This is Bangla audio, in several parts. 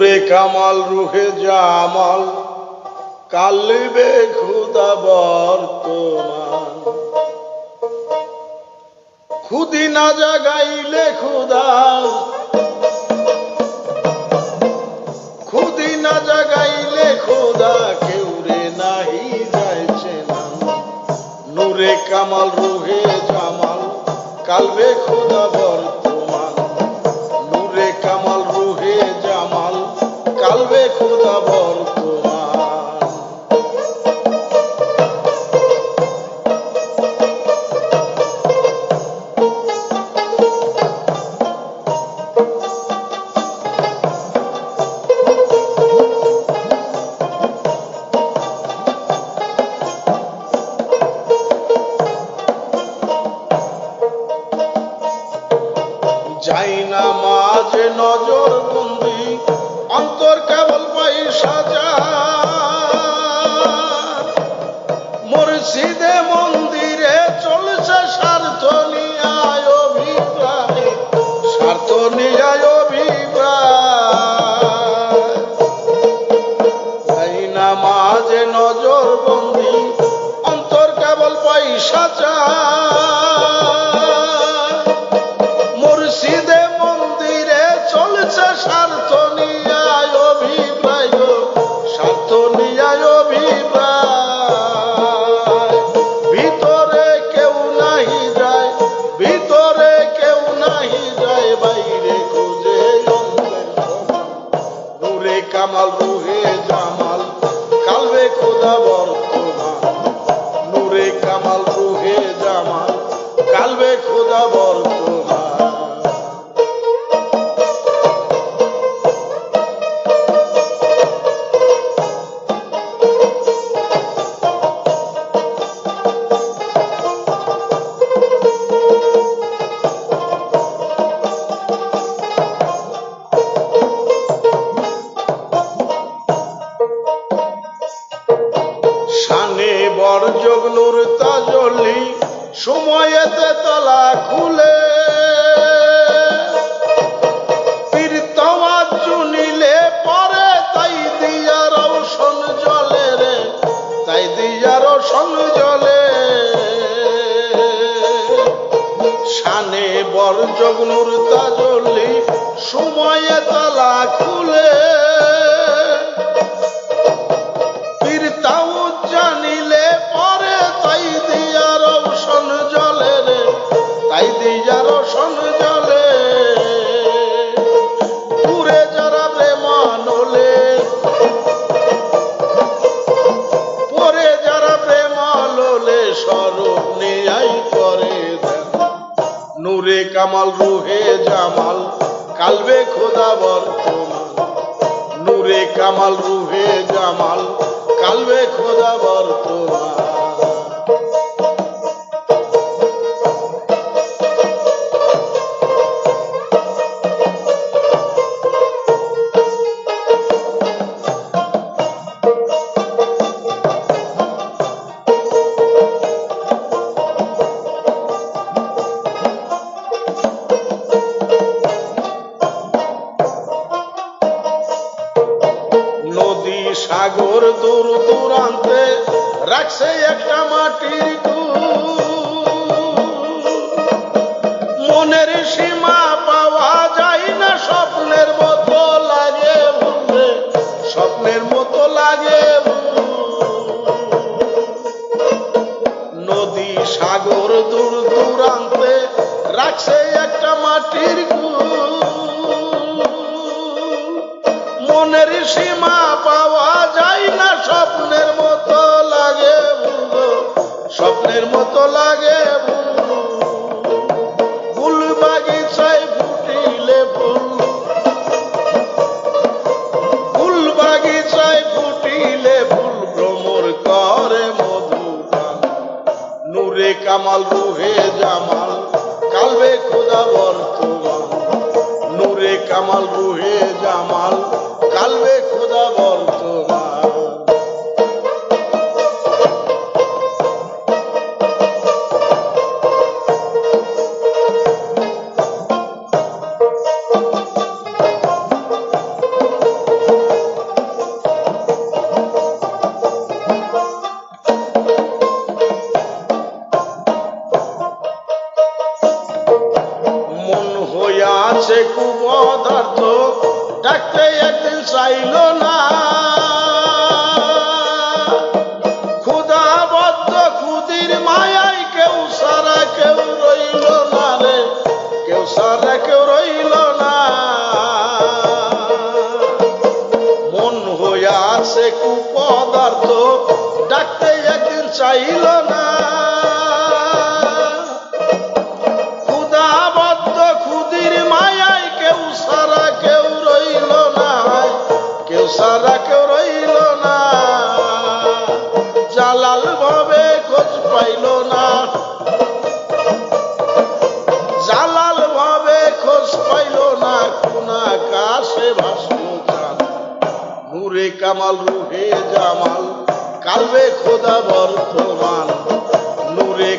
নূরে কামাল, রুহে জামাল কালবে খুদা বর্তমান। খুদি না জাগাইলে খুদা খুদি না জাগাইলে খুদা কেউ রে নাহি যাইছে না। নূরে কামাল, রুহে জামাল, কালবে খুদা বর্তমান। বর জগনুর তাজলি সময়েতে তলা খুলে নূরে কামাল রুহে জামাল কালবে খোদা বর্তমান। নূরে কামাল রুহে জামাল কালবে খোদা বর্তমান। সাগর দূর, দূরান্তে রাখছে একটা মাটির মনের সীমা পাওয়া যায় না, স্বপ্নের মতো লাগে স্বপ্নের মতো লাগে নদী, সাগর দূর, দূরান্তে রাখছে একটা মাটির। মনের সীমা মতো লাগে ফুল ফুটিলে ফুল ফুল ফুটিলে ফুল ভ্রমর করে মধুপান নূরে কামাল, রুহে জামাল, কালবে খোদা বর্তমান। নূরে কামাল, রুহে জামাল, কালবে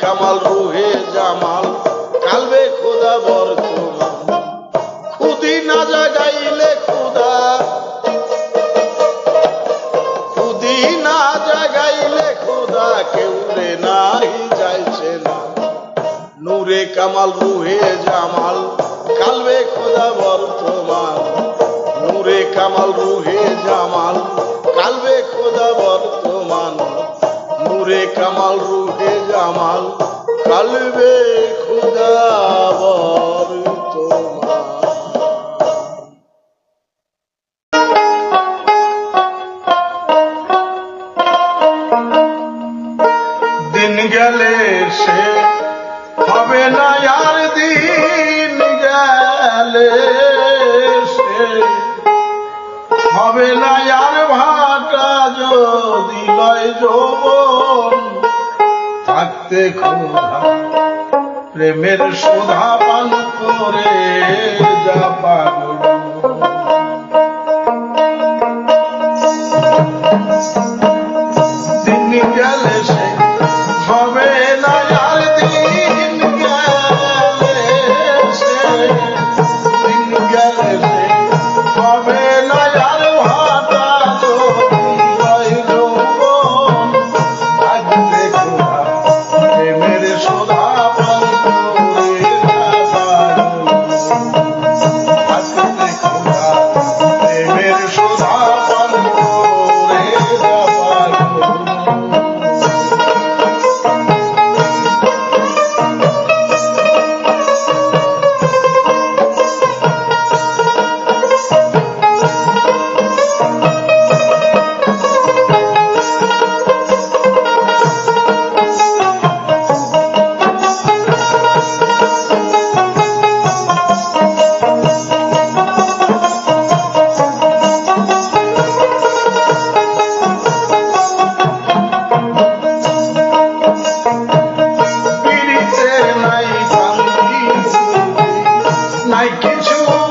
কামাল, রুহে জামাল, কালবে খোদা বর্তমান খুদি না জাগাইলে খুদা। না জাগাইলে নাই যাইছে না। নূরে কামাল, রুহে জামাল, কালবে খোদা বর্তমান নূরে কামাল, রুহে জামাল গেলে সে হবে না, আর দিন গেলে সে হবে না, আর ভাটা যদি লয় যৌবন, থাকতে ক্ষুধা প্রেমের সুধা পান করে যা পাগল I get you all.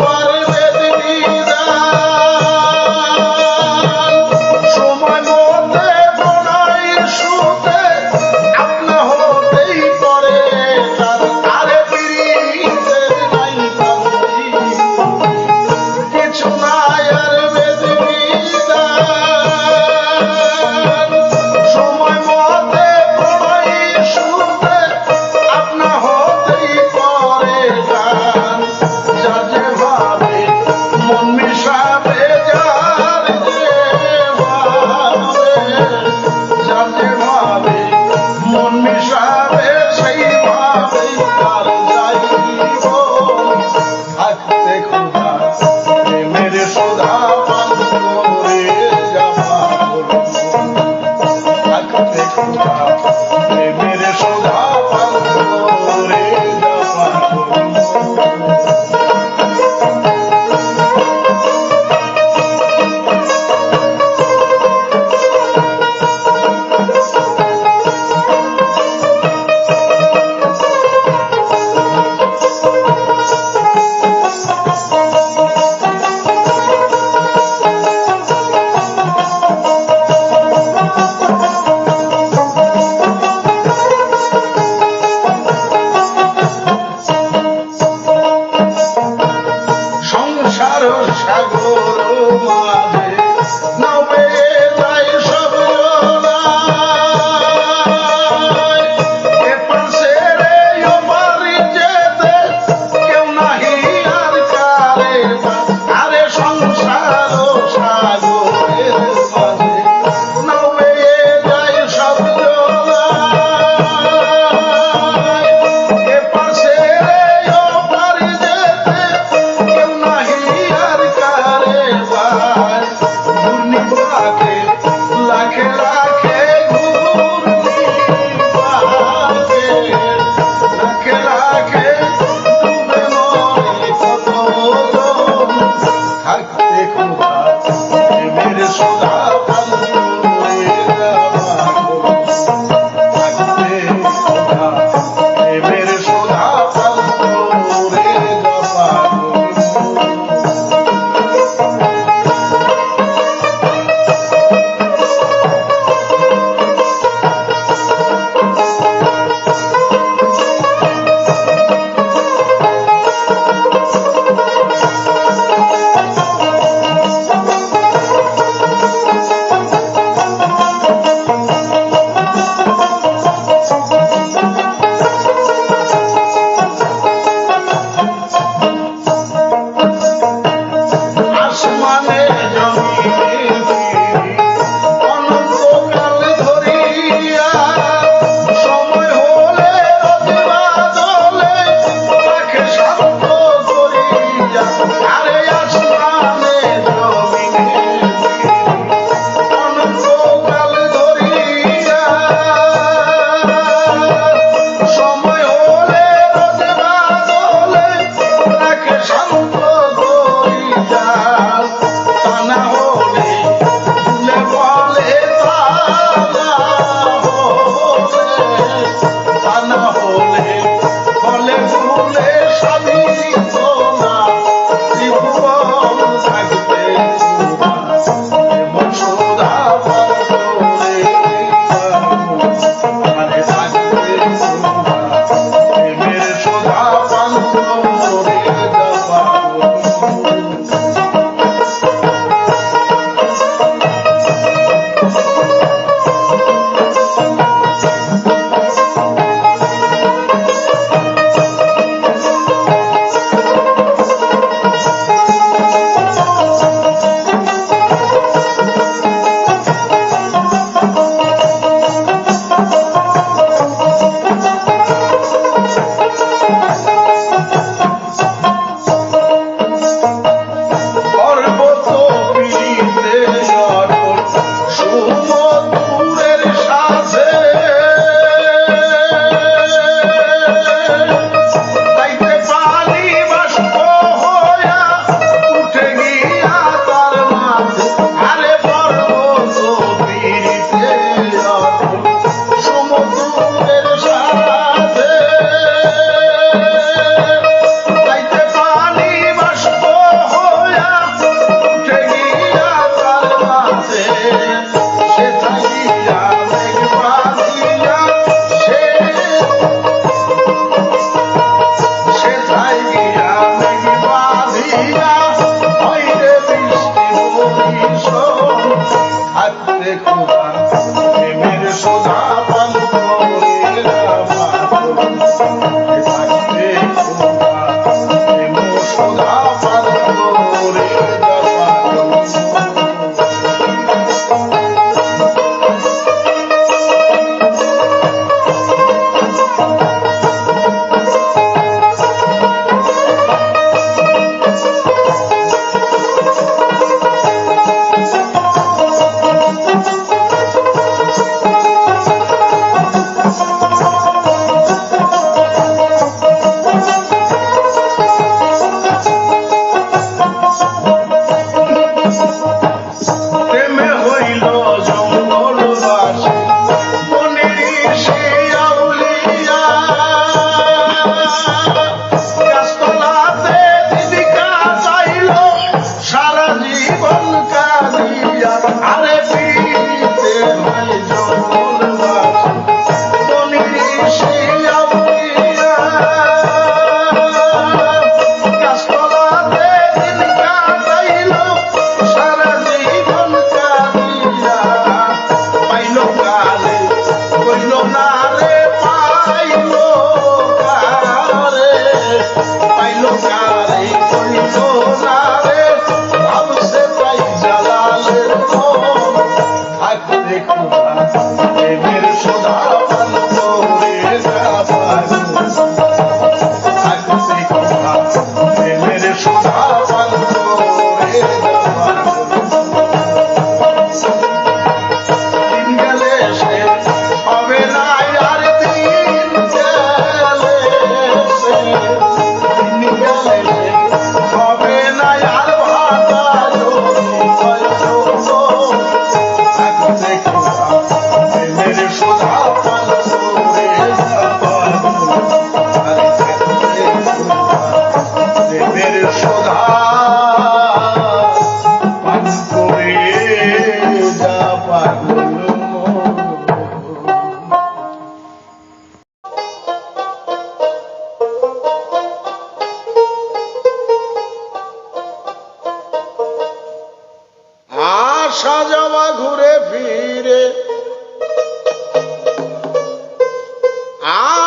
আসা যাওয়া ঘুরে ফিরে।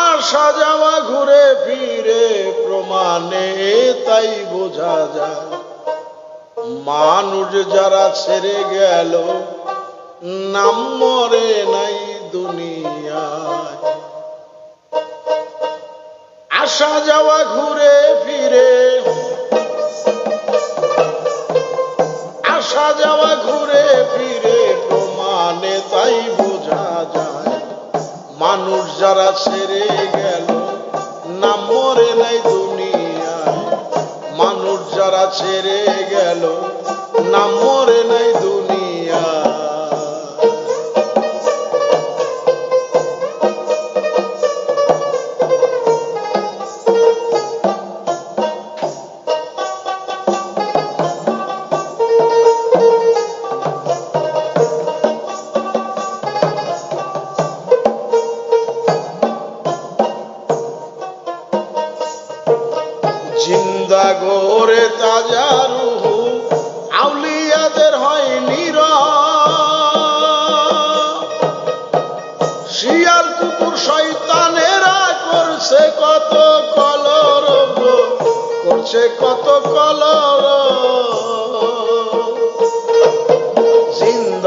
আসা যাওয়া ঘুরে ফিরে, প্রমাণে তাই বোঝা যায়। মানুষ যারা ছেড়ে গেল, নাম মরে নাই দুনিয়ায়। আসা যাওয়া ঘুরে ফিরে ঘুরে ফিরে প্রমাণে তাই বোঝা যায়। মানুষ যারা ছেড়ে গেল, না মরে নাই দুনিয়ায়। মানুষ যারা ছেড়ে গেল, না মরে নাই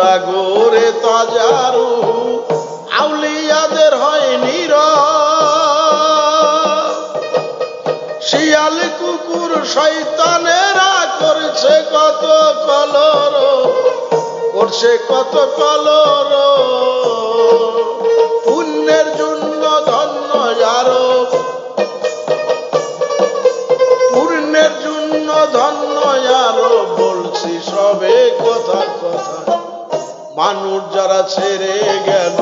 জিন্দা গোরে তাজারু, আউলিয়াদের হয় নির। শিয়াল কুকুর শৈতানেরা করছে কত কলর, করছে কত কলর। যারা ছেড়ে গেল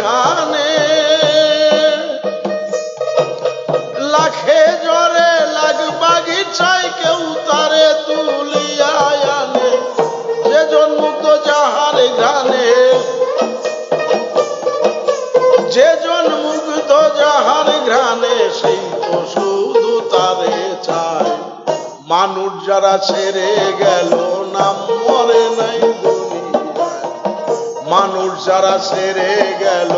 বিহানে। লাখে জরে লাগ কেউ তারে তুলিয়া যে জন্মুক্ত যাহার গানে। যে জন্মুক্ত যাহার ঘ্রাণে, সেই তো শুধু তারে চায়। মানুষ যারা ছেড়ে গেল মানুষ সেরে গেল।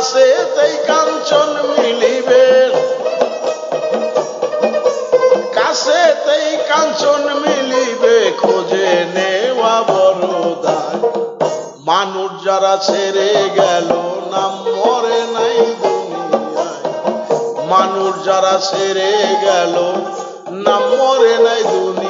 আছে সেই কাঞ্চন মিলিবে। কাছে সেই কাঞ্চন মিলিবে, খোঁজে নেওয়া বড়দায় মানুষ যারা ছেড়ে গেল, নাম মরে নাই দুনিয়ায়। মানুষ যারা ছেড়ে গেল, নাম মরে নাই দুনিয়া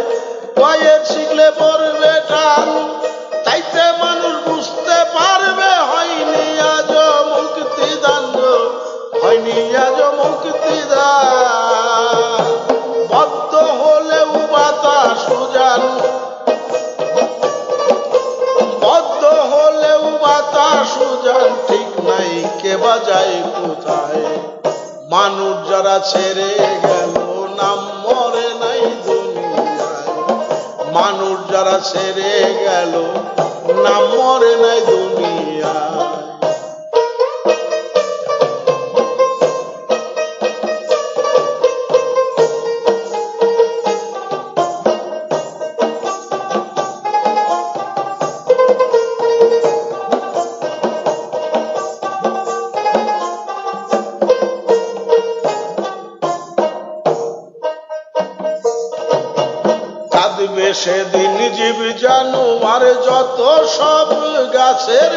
কে যায় কোথায়? মানুষ যারা ছেড়ে গেল, নাম মরে নাই দুনিয়ায়। মানুষ যারা ছেড়ে গেল, নাম মরে নাই দুনিয়ায়। গাছের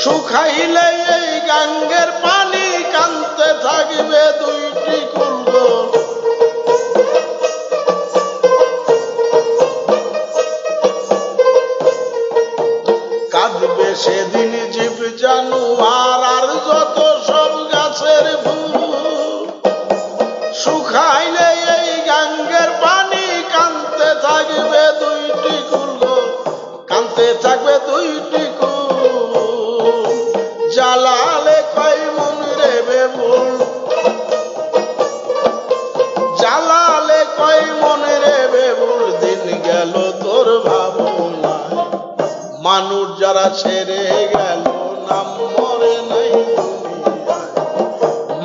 শুকাইলে এই গাঙ্গের পানি কানতে থাকবে দুইটি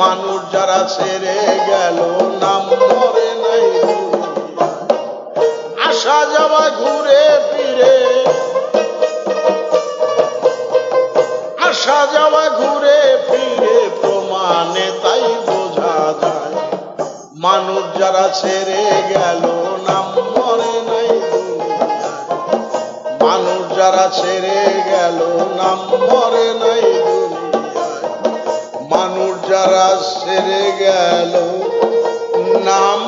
মানুষ যারা ছেড়ে গেল, নাম মরে নাই আসা যাওয়া, ঘুরে ফিরে। আসা যাওয়া, ঘুরে ফিরে, প্রমাণে তাই বোঝা যায়। মানুষ যারা ছেড়ে গেল, নাম মরে নাই মানুষ যারা ছেড়ে গেল, নাম মরে নাই যারা সেরে গেল নাম